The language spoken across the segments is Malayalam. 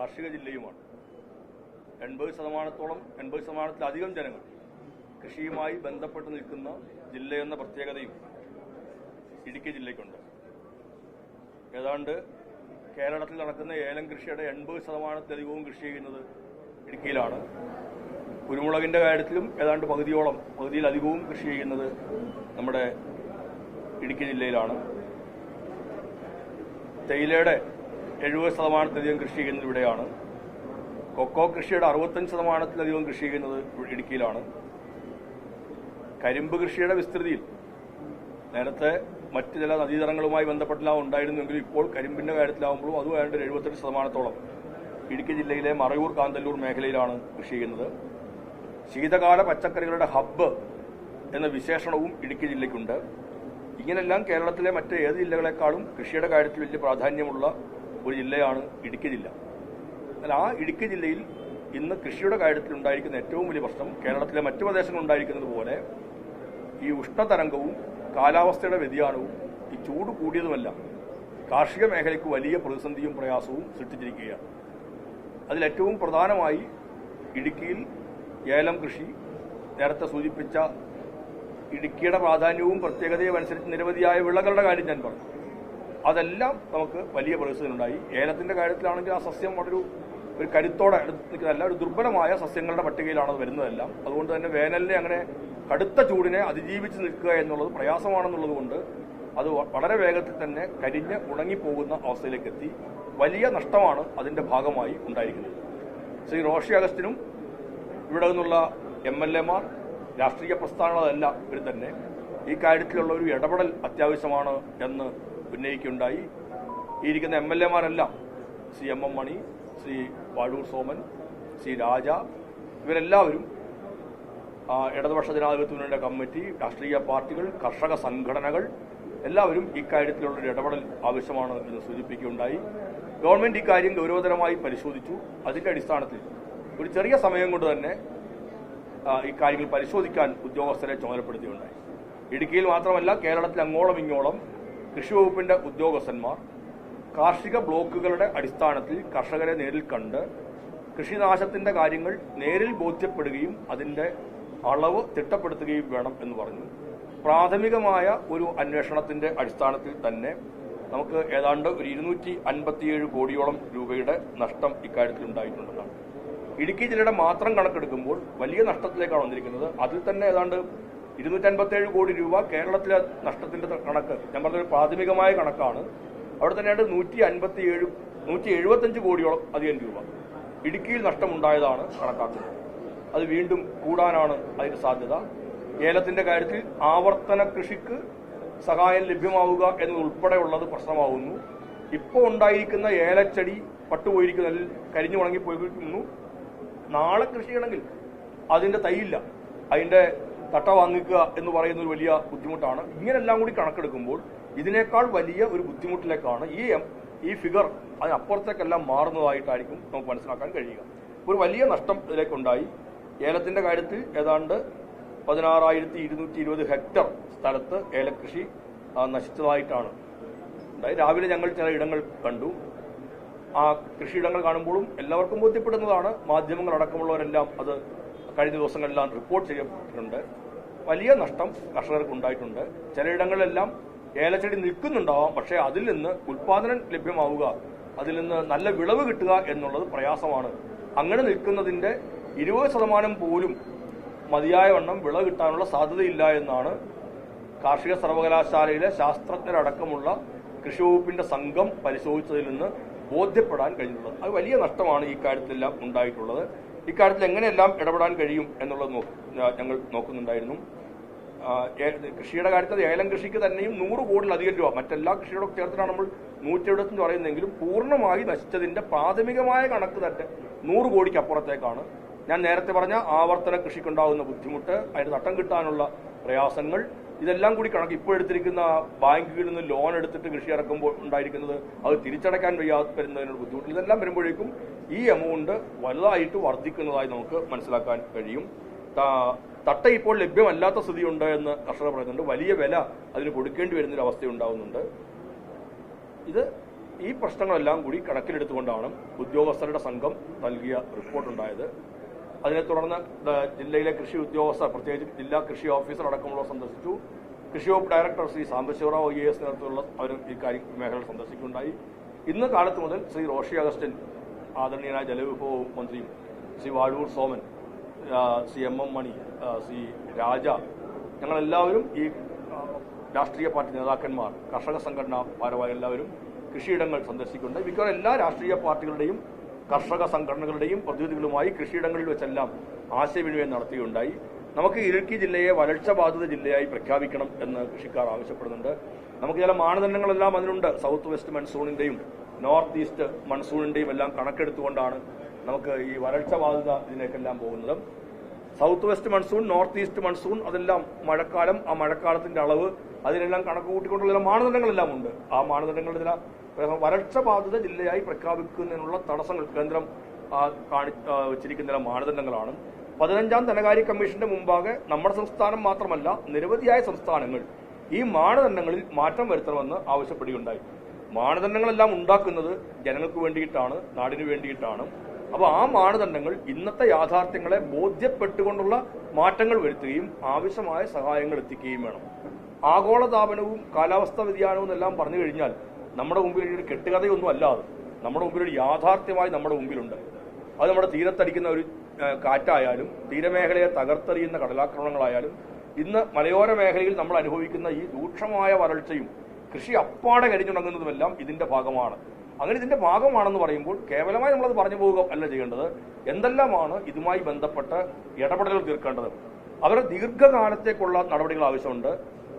കാർഷിക ജില്ലയുമാണ്. എൺപത് ശതമാനത്തോളം എൺപത് ശതമാനത്തിലധികം ജനങ്ങൾ കൃഷിയുമായി ബന്ധപ്പെട്ട് നിൽക്കുന്ന ജില്ലയെന്ന പ്രത്യേകതയും ഇടുക്കി ജില്ലയ്ക്കുണ്ട്. ഏതാണ്ട് കേരളത്തിൽ നടക്കുന്ന ഏലം കൃഷിയുടെ എൺപത് ശതമാനത്തിലധികവും കൃഷി ചെയ്യുന്നത് ഇടുക്കിയിലാണ്. കുരുമുളകിന്റെ കാര്യത്തിലും ഏതാണ്ട് പകുതിയോളം പകുതിയിലധികവും കൃഷി ചെയ്യുന്നത് നമ്മുടെ ഇടുക്കി ജില്ലയിലാണ്. തേയിലയുടെ എഴുപത് ശതമാനത്തിലധികം കൃഷി ചെയ്യുന്നത് ഇവിടെയാണ്. കൊക്കോ കൃഷിയുടെ അറുപത്തഞ്ച് ശതമാനത്തിലധികം കൃഷി ചെയ്യുന്നത് ഇടുക്കിയിലാണ്. കരിമ്പ് കൃഷിയുടെ വിസ്തൃതിയിൽ നേരത്തെ മറ്റ് ചില നദീതടങ്ങളുമായി ബന്ധപ്പെട്ടെല്ലാം ഉണ്ടായിരുന്നെങ്കിലും ഇപ്പോൾ കരിമ്പിന്റെ കാര്യത്തിലാവുമ്പോഴും അത് വേണ്ട ഒരു എഴുപത്തെട്ട് ശതമാനത്തോളം ഇടുക്കി ജില്ലയിലെ മറയൂർ കാന്തല്ലൂർ മേഖലയിലാണ് കൃഷി ചെയ്യുന്നത്. ശീതകാല പച്ചക്കറികളുടെ ഹബ്ബ് എന്ന വിശേഷണവും ഇടുക്കി ജില്ലയ്ക്കുണ്ട്. ഇങ്ങനെല്ലാം കേരളത്തിലെ മറ്റ് ഏത് ജില്ലകളെക്കാളും കൃഷിയുടെ കാര്യത്തിൽ വലിയ പ്രാധാന്യമുള്ള ഒരു ജില്ലയാണ് ഇടുക്കി ജില്ല. എന്നാൽ ആ ഇടുക്കി ജില്ലയിൽ ഇന്ന് കൃഷിയുടെ കാര്യത്തിൽ ഉണ്ടായിരിക്കുന്ന ഏറ്റവും വലിയ പ്രശ്നം കേരളത്തിലെ മറ്റു പ്രദേശങ്ങളിൽ ഉണ്ടായിരിക്കുന്നത് പോലെ ഈ ഉഷ്ണതരംഗവും കാലാവസ്ഥയുടെ വ്യതിയാനവും ഈ ചൂട് കൂടിയതുമെല്ലാം. കാർഷിക മേഖലയ്ക്ക് വലിയ പ്രതിസന്ധിയും പ്രയാസവും സൃഷ്ടിച്ചിരിക്കുകയാണ്. അതിലേറ്റവും പ്രധാനമായി ഇടുക്കിയിൽ ഏലം കൃഷി നേരത്തെ സൂചിപ്പിച്ച ഇടുക്കിയുടെ പ്രാധാന്യവും പ്രത്യേകതയും അനുസരിച്ച് നിരവധിയായ വിളകളുടെ കാര്യം ഞാൻ പറഞ്ഞു. അതെല്ലാം നമുക്ക് വലിയ പ്രയോജനമുണ്ടായി ഏലത്തിന്റെ കാര്യത്തിലാണെങ്കിൽ ആ സസ്യം വളരെ ഒരു കരുത്തോടെ നിൽക്കുന്നതല്ല ഒരു ദുർബലമായ സസ്യങ്ങളുടെ പട്ടികയിലാണ് അത് വരുന്നതെല്ലാം. അതുകൊണ്ട് തന്നെ വേനലിനെ അങ്ങനെ കടുത്ത ചൂടിനെ അതിജീവിച്ച് നിൽക്കുക എന്നുള്ളത് പ്രയാസമാണെന്നുള്ളത് കൊണ്ട് അത് വളരെ വേഗത്തിൽ തന്നെ കരിഞ്ഞ് ഉണങ്ങിപ്പോകുന്ന അവസ്ഥയിലേക്ക് എത്തി വലിയ നഷ്ടമാണ് അതിന്റെ ഭാഗമായി ഉണ്ടായിരിക്കുന്നത്. ശ്രീ റോഷി അഗസ്റ്റിനും ഇവിടെ നിന്നുള്ള എം എൽ എമാർ രാഷ്ട്രീയ പ്രസ്ഥാനങ്ങളല്ല ഇവർ തന്നെ ഈ കാര്യത്തിലുള്ള ഒരു ഇടപെടൽ അത്യാവശ്യമാണ് എന്ന് ഉന്നയിക്കുകയുണ്ടായി ഈ ഇരിക്കുന്ന എം എൽ എമാരെല്ലാം ശ്രീ എം എം മണി ശ്രീ വാഴൂർ സോമൻ ശ്രീ രാജ ഇവരെല്ലാവരും ഇടതുപക്ഷ ജനാധിപത്യ മുന്നണിയുടെ കമ്മിറ്റി രാഷ്ട്രീയ പാർട്ടികൾ കർഷക സംഘടനകൾ എല്ലാവരും ഇക്കാര്യത്തിലുള്ള ഒരു ഇടപെടൽ ആവശ്യമാണ് എന്ന് സൂചിപ്പിക്കുകയുണ്ടായി. ഗവൺമെന്റ് ഇക്കാര്യം ഗൗരവതരമായി പരിശോധിച്ചു. അതിന്റെ അടിസ്ഥാനത്തിൽ ഒരു ചെറിയ സമയം കൊണ്ട് തന്നെ ഇക്കാര്യങ്ങൾ പരിശോധിക്കാൻ ഉദ്യോഗസ്ഥരെ ചുമതലപ്പെടുത്തിയുണ്ടായി ഇടുക്കിയിൽ മാത്രമല്ല കേരളത്തിൽ അങ്ങോളം ഇങ്ങോളം കൃഷി വകുപ്പിന്റെ ഉദ്യോഗസ്ഥന്മാർ കാർഷിക ബ്ലോക്കുകളുടെ അടിസ്ഥാനത്തിൽ കർഷകരെ നേരിൽ കണ്ട് കൃഷിനാശത്തിന്റെ കാര്യങ്ങൾ നേരിൽ ബോധ്യപ്പെടുകയും അതിന്റെ അളവ് തിട്ടപ്പെടുത്തുകയും വേണം എന്ന് പറഞ്ഞു. പ്രാഥമികമായ ഒരു അന്വേഷണത്തിന്റെ അടിസ്ഥാനത്തിൽ തന്നെ നമുക്ക് ഏതാണ്ട് ഒരു ഇരുന്നൂറ്റി അൻപത്തിയേഴ് കോടിയോളം രൂപയുടെ നഷ്ടം ഇക്കാര്യത്തിൽ ഉണ്ടായിട്ടുണ്ടെന്നാണ്. ഇടുക്കി ജില്ലയുടെ മാത്രം കണക്കെടുക്കുമ്പോൾ വലിയ നഷ്ടത്തിലേക്കാണ് വന്നിരിക്കുന്നത്. അതിൽ തന്നെ ഏതാണ്ട് ഇരുന്നൂറ്റി അൻപത്തിയേഴ് കോടി രൂപ കേരളത്തിലെ നഷ്ടത്തിന്റെ കണക്ക്. ഞാൻ പറഞ്ഞൊരു പ്രാഥമികമായ കണക്കാണ്. അവിടെ തന്നെയാണ് നൂറ്റി അൻപത്തിയേഴ് നൂറ്റി എഴുപത്തഞ്ച് കോടിയോളം അധികം രൂപ ഇടുക്കിയിൽ നഷ്ടമുണ്ടായതാണ് കണക്കാക്കുന്നത്. അത് വീണ്ടും കൂടാനാണ് അതിന് സാധ്യത. ഏലത്തിന്റെ കാര്യത്തിൽ ആവർത്തന കൃഷിക്ക് സഹായം ലഭ്യമാവുക എന്നതുൾപ്പെടെയുള്ളത് പ്രശ്നമാവുന്നു. ഇപ്പോൾ ഉണ്ടായിരിക്കുന്ന ഏലച്ചെടി പട്ടുപോയിരിക്കുന്ന കരിഞ്ഞു കരിഞ്ഞു ഉണങ്ങിപ്പോയിരിക്കുന്നു നാളെ കൃഷി ചെയ്യണമെങ്കിൽ അതിന്റെ തൈയില്ല. അതിന്റെ തട്ട വാങ്ങിക്കുക എന്ന് പറയുന്ന ഒരു വലിയ ബുദ്ധിമുട്ടാണ്. ഇങ്ങനെല്ലാം കൂടി കണക്കെടുക്കുമ്പോൾ ഇതിനേക്കാൾ വലിയ ഒരു ബുദ്ധിമുട്ടിലേക്കാണ് ഈ ഈ ഫിഗർ അതിനപ്പുറത്തേക്കെല്ലാം മാറുന്നതായിട്ടായിരിക്കും നമുക്ക് മനസ്സിലാക്കാൻ കഴിയുക. ഒരു വലിയ നഷ്ടം ഇതിലേക്കുണ്ടായി. ഏലത്തിന്റെ കാര്യത്തിൽ ഏതാണ്ട് പതിനാറായിരത്തി ഇരുന്നൂറ്റി ഇരുപത് ഹെക്ടർ സ്ഥലത്ത് ഏലകൃഷി നശിച്ചതായിട്ടാണ്. രാവിലെ ഞങ്ങൾ ചില ഇടങ്ങൾ കണ്ടു. ആ കൃഷിയിടങ്ങൾ കാണുമ്പോഴും എല്ലാവർക്കും ബോധ്യപ്പെടുന്നതാണ്. മാധ്യമങ്ങൾ അടക്കമുള്ളവരെല്ലാം അത് കഴിഞ്ഞ ദിവസങ്ങളിലാണ് റിപ്പോർട്ട് ചെയ്യപ്പെട്ടിട്ടുണ്ട്. വലിയ നഷ്ടം കർഷകർക്ക് ഉണ്ടായിട്ടുണ്ട് ചിലയിടങ്ങളിലെല്ലാം ഏലച്ചെടി നിൽക്കുന്നുണ്ടാവാം പക്ഷേ അതിൽ നിന്ന് ഉൽപാദനം ലഭ്യമാവുക അതിൽ നിന്ന് നല്ല വിളവ് കിട്ടുക എന്നുള്ളത് പ്രയാസമാണ്. അങ്ങനെ നിൽക്കുന്നതിന്റെ ഇരുപത് ശതമാനം പോലും മതിയായ വണ്ണം വിളവ് കിട്ടാനുള്ള സാധ്യതയില്ല എന്നാണ് കാർഷിക സർവകലാശാലയിലെ ശാസ്ത്രജ്ഞരടക്കമുള്ള കൃഷി വകുപ്പിന്റെ സംഘം പരിശോധിച്ചതിൽ നിന്ന് ബോധ്യപ്പെടാൻ കഴിഞ്ഞിട്ടുള്ളത്. അത് വലിയ നഷ്ടമാണ് ഈ കാര്യത്തിലെല്ലാം ഉണ്ടായിട്ടുള്ളത്. ഇക്കാര്യത്തിൽ എങ്ങനെയെല്ലാം ഇടപെടാൻ കഴിയും എന്നുള്ളത് ഞങ്ങൾ നോക്കുന്നുണ്ടായിരുന്നു. കൃഷിയുടെ കാര്യത്തിൽ ഏലം കൃഷിക്ക് തന്നെയും നൂറ് കോടിയിലധികം രൂപ. മറ്റെല്ലാ കൃഷിയുടെ ചേർത്തിട്ടാണ് നമ്മൾ നൂറ്റി എഴുപത്തഞ്ച് പറയുന്നതെങ്കിലും പൂർണമായി നശിച്ചതിന്റെ പ്രാഥമികമായ കണക്ക് തന്നെ നൂറ് കോടിക്ക് അപ്പുറത്തേക്കാണ്. ഞാൻ നേരത്തെ പറഞ്ഞ ആവർത്തന കൃഷിക്കുണ്ടാകുന്ന ബുദ്ധിമുട്ട് അതിന് തട്ടം കിട്ടാനുള്ള പ്രയാസങ്ങൾ ഇതെല്ലാം കൂടി കണക്ക് ഇപ്പോൾ എടുത്തിരിക്കുന്ന ബാങ്കുകളിൽ നിന്ന് ലോൺ എടുത്തിട്ട് കൃഷി ഇറക്കുമ്പോൾ ഉണ്ടായിരിക്കുന്നത് അത് തിരിച്ചടയ്ക്കാൻ വയ്യാതെ വരുന്നതിനുള്ള ബുദ്ധിമുട്ട്. ഇതെല്ലാം വരുമ്പോഴേക്കും ഈ എമൗണ്ട് വലുതായിട്ട് വർദ്ധിക്കുന്നതായി നമുക്ക് മനസ്സിലാക്കാൻ കഴിയും. തട്ട ഇപ്പോൾ ലഭ്യമല്ലാത്ത സ്ഥിതിയുണ്ട് എന്ന് കർഷകർ പറയുന്നുണ്ട്. വലിയ വില അതിന് കൊടുക്കേണ്ടി വരുന്നൊരു അവസ്ഥ ഉണ്ടാവുന്നുണ്ട് ഇത് ഈ പ്രശ്നങ്ങളെല്ലാം കൂടി കണക്കിലെടുത്തുകൊണ്ടാണ് ഉദ്യോഗസ്ഥരുടെ സംഘം നൽകിയ റിപ്പോർട്ടുണ്ടായത് അതിനെ തുടർന്ന് ജില്ലയിലെ കൃഷി ഉദ്യോഗസ്ഥർ പ്രത്യേകിച്ച് ജില്ലാ കൃഷി ഓഫീസർ അടക്കമുള്ളവർ സന്ദർശിച്ചു. കൃഷി വകുപ്പ് director Shri Sambasivarao I S നേതൃത്വത്തിലുള്ള അവർ ഈ കാര്യം മേഖല സന്ദർശിക്കുകയുണ്ടായി. ഇന്ന് കാലത്ത് മുതൽ ശ്രീ റോഷി അഗസ്റ്റിൻ ആദരണീയനായ ജലവിഭവ മന്ത്രിയും Shri Vazhoor Soman C M M Mani C Raja ഞങ്ങളെല്ലാവരും ഈ രാഷ്ട്രീയ പാർട്ടി നേതാക്കന്മാർ കർഷക സംഘടന ഭാരവാഹികൾ എല്ലാവരും കൃഷിയിടങ്ങൾ സന്ദർശിക്കുന്നുണ്ട്. മിക്കവാറും എല്ലാ രാഷ്ട്രീയ പാർട്ടികളുടെയും കർഷക സംഘടനകളുടെയും പ്രതിനിധികളുമായി കൃഷിയിടങ്ങളിൽ വെച്ചെല്ലാം ആശയവിനിമയം നടത്തുകയുണ്ടായി നമുക്ക് ഇടുക്കി ജില്ലയെ വരൾച്ച ബാധിത ജില്ലയായി പ്രഖ്യാപിക്കണം എന്ന് കൃഷിക്കാർ ആവശ്യപ്പെടുന്നുണ്ട്. നമുക്ക് ചില മാനദണ്ഡങ്ങളെല്ലാം അതിനുണ്ട് സൗത്ത് വെസ്റ്റ് മൺസൂണിന്റെയും നോർത്ത് ഈസ്റ്റ് മൺസൂണിന്റെയും എല്ലാം കണക്കെടുത്തുകൊണ്ടാണ് നമുക്ക് ഈ വരൾച്ച ബാധിത ഇതിലേക്കെല്ലാം പോകുന്നത്. South west monsoon north east monsoon അതെല്ലാം മഴക്കാലം ആ മഴക്കാലത്തിന്റെ അളവ് അതിനെല്ലാം കണക്ക് കൂട്ടിക്കൊണ്ടുള്ള ചില മാനദണ്ഡങ്ങളെല്ലാം ഉണ്ട്. ആ മാനദണ്ഡങ്ങളുടെ ചില വരൾച്ച ബാധിത ജില്ലയായി പ്രഖ്യാപിക്കുന്നതിനുള്ള തടസ്സങ്ങൾ കേന്ദ്രം വെച്ചിരിക്കുന്ന മാനദണ്ഡങ്ങളാണ്. പതിനഞ്ചാം ധനകാര്യ കമ്മീഷന്റെ മുമ്പാകെ നമ്മുടെ സംസ്ഥാനം മാത്രമല്ല നിരവധിയായ സംസ്ഥാനങ്ങൾ ഈ മാനദണ്ഡങ്ങളിൽ മാറ്റം വരുത്തണമെന്ന് ആവശ്യപ്പെടുകയുണ്ടായി. മാനദണ്ഡങ്ങളെല്ലാം ഉണ്ടാക്കുന്നത് ജനങ്ങൾക്ക് വേണ്ടിയിട്ടാണ് നാടിനു വേണ്ടിയിട്ടാണ്. അപ്പോൾ ആ മാനദണ്ഡങ്ങൾ ഇന്നത്തെ യാഥാർത്ഥ്യങ്ങളെ ബോധ്യപ്പെട്ടുകൊണ്ടുള്ള മാറ്റങ്ങൾ വരുത്തുകയും ആവശ്യമായ സഹായങ്ങൾ എത്തിക്കുകയും വേണം. ആഗോളതാപനവും കാലാവസ്ഥാ വ്യതിയാനവും എല്ലാം പറഞ്ഞു കഴിഞ്ഞാൽ നമ്മുടെ മുമ്പിൽ ഒരു കെട്ടുകഥയൊന്നും അല്ല അത്. നമ്മുടെ മുമ്പിൽ ഒരു യാഥാർത്ഥ്യമായി നമ്മുടെ മുമ്പിലുണ്ട്. അത് നമ്മുടെ തീരത്തടിക്കുന്ന ഒരു കാറ്റായാലും തീരമേഖലയെ തകർത്തെറിയുന്ന കടലാക്രമണങ്ങളായാലും ഇന്ന് മലയോര മേഖലയിൽ നമ്മൾ അനുഭവിക്കുന്ന ഈ രൂക്ഷമായ വരൾച്ചയും കൃഷി അപ്പാടെ കരിഞ്ഞുണങ്ങുന്നതുമെല്ലാം ഇതിന്റെ ഭാഗമാണ്. അങ്ങനെ ഇതിന്റെ ഭാഗമാണെന്ന് പറയുമ്പോൾ കേവലമായി നമ്മളത് പറഞ്ഞു പോവുക അല്ല ചെയ്യേണ്ടത്. എന്തെല്ലാമാണ് ഇതുമായി ബന്ധപ്പെട്ട് ഇടപെടലുകൾ തീർക്കേണ്ടത്? അവരുടെ ദീർഘകാലത്തേക്കുള്ള നടപടികൾ ആവശ്യമുണ്ട്.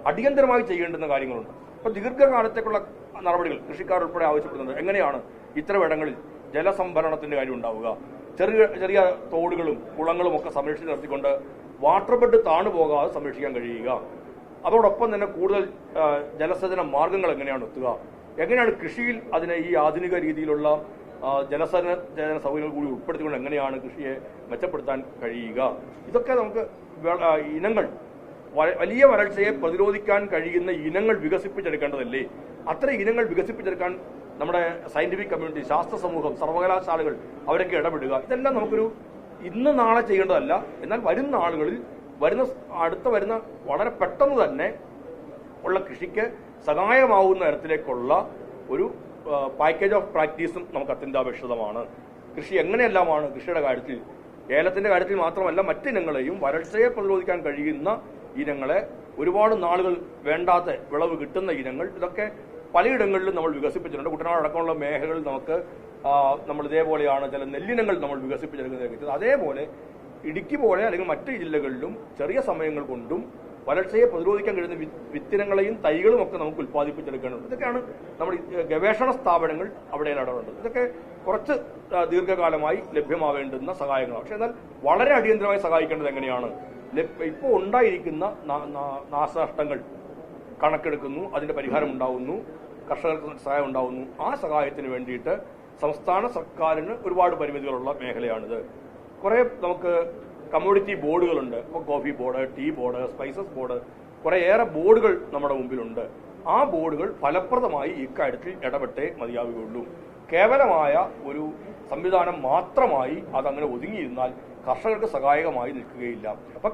അടിയന്തരമായി ചെയ്യേണ്ടുന്ന കാര്യങ്ങളുണ്ട്. അപ്പൊ ദീർഘകാലത്തേക്കുള്ള നടപടികൾ കൃഷിക്കാർ ഉൾപ്പെടെ ആവശ്യപ്പെടുന്നത് എങ്ങനെയാണ്? ഇത്തരം ഇടങ്ങളിൽ ജലസംഭരണത്തിന്റെ കാര്യം ഉണ്ടാവുക. ചെറിയ ചെറിയ തോടുകളും കുളങ്ങളും ഒക്കെ സംരക്ഷിച്ച് നിർത്തിക്കൊണ്ട് വാട്ടർ ബെഡ് താണു പോകാതെ സംരക്ഷിക്കാൻ കഴിയുക. അതോടൊപ്പം തന്നെ കൂടുതൽ ജലസേചന മാർഗങ്ങൾ എങ്ങനെയാണ് എത്തുക? എങ്ങനെയാണ് കൃഷിയിൽ അതിനെ ഈ ആധുനിക രീതിയിലുള്ള ജലസേചന സേചന സൗകര്യങ്ങൾ കൂടി ഉൾപ്പെടുത്തിക്കൊണ്ട് എങ്ങനെയാണ് കൃഷിയെ മെച്ചപ്പെടുത്താൻ കഴിയുക? ഇതൊക്കെ നമുക്ക് ഇനങ്ങൾ വലിയ വരൾച്ചയെ പ്രതിരോധിക്കാൻ കഴിയുന്ന ഇനങ്ങൾ വികസിപ്പിച്ചെടുക്കേണ്ടതല്ലേ? അത്ര ഇനങ്ങൾ വികസിപ്പിച്ചെടുക്കാൻ നമ്മുടെ സയന്റിഫിക് കമ്മ്യൂണിറ്റി ശാസ്ത്ര സമൂഹം സർവകലാശാലകൾ അവരൊക്കെ ഇടപെടുക. ഇതെല്ലാം നമുക്കൊരു ഇന്ന് നാളെ ചെയ്യേണ്ടതല്ല. എന്നാൽ വരുന്ന ആളുകളിൽ വരുന്ന അടുത്ത വരുന്ന വളരെ പെട്ടെന്ന് തന്നെ ഉള്ള കൃഷിക്ക് സഹായമാവുന്ന തരത്തിലേക്കുള്ള ഒരു പാക്കേജ് ഓഫ് പ്രാക്ടീസും നമുക്ക് അത്യന്താപേക്ഷിതമാണ്. കൃഷി എങ്ങനെയെല്ലാമാണ് കൃഷിയുടെ കാര്യത്തിൽ ഏലത്തിന്റെ കാര്യത്തിൽ മാത്രമല്ല മറ്റിനങ്ങളെയും വരൾച്ചയെ പ്രതിരോധിക്കാൻ കഴിയുന്ന ഇനങ്ങളെ ഒരുപാട് നാളുകൾ വേണ്ടാത്ത വിളവ് കിട്ടുന്ന ഇനങ്ങൾ. ഇതൊക്കെ പലയിടങ്ങളിലും നമ്മൾ വികസിപ്പിച്ചിട്ടുണ്ട്. കുട്ടനാട് അടക്കമുള്ള മേഖലകളിൽ നമുക്ക് നമ്മൾ ഇതേപോലെയാണ് ചില നെല്ലിനങ്ങൾ നമ്മൾ വികസിപ്പിച്ചെടുക്കുന്നത് അതേപോലെ ഇടുക്കി പോലെ അല്ലെങ്കിൽ മറ്റ് ജില്ലകളിലും ചെറിയ സമയങ്ങൾ കൊണ്ടും വരൾച്ചയെ പ്രതിരോധിക്കാൻ കഴിയുന്ന വിത്തിനങ്ങളെയും തൈകളും ഒക്കെ നമുക്ക് ഉത്പാദിപ്പിച്ചെടുക്കേണ്ടത് ഇതൊക്കെയാണ് നമ്മുടെ ഗവേഷണ സ്ഥാപനങ്ങൾ അവിടെ ഇടപെടേണ്ടത് ഇതൊക്കെ കുറച്ച് ദീർഘകാലമായി ലഭ്യമാവേണ്ടുന്ന സഹായങ്ങളാണ്. പക്ഷെ എന്നാൽ വളരെ അടിയന്തരമായി സഹായിക്കേണ്ടത് എങ്ങനെയാണ്? ഇപ്പോൾ ഉണ്ടായിരിക്കുന്ന നാശനഷ്ടങ്ങൾ കണക്കെടുക്കുന്നു അതിന്റെ പരിഹാരം ഉണ്ടാവുന്നു കർഷകർക്ക് സഹായം ഉണ്ടാവുന്നു. ആ സഹായത്തിന് വേണ്ടിയിട്ട് സംസ്ഥാന സർക്കാരിന് ഒരുപാട് പരിമിതികളുള്ള മേഖലയാണിത്. കുറെ നമുക്ക് കമ്മ്യൂണിറ്റി ബോർഡുകളുണ്ട്. ഇപ്പോൾ coffee board tea board spices board കുറെ ഏറെ ബോർഡുകൾ നമ്മുടെ മുമ്പിലുണ്ട്. ആ ബോർഡുകൾ ഫലപ്രദമായി ഇക്കാര്യത്തിൽ ഇടപെട്ടേ മതിയാവുകയുള്ളൂ. കേവലമായ ഒരു സംവിധാനം മാത്രമായി അതങ്ങനെ ഒതുങ്ങിയിരുന്നാൽ കർഷകർക്ക് സഹായകമായി നിൽക്കുകയില്ല. അപ്പൊ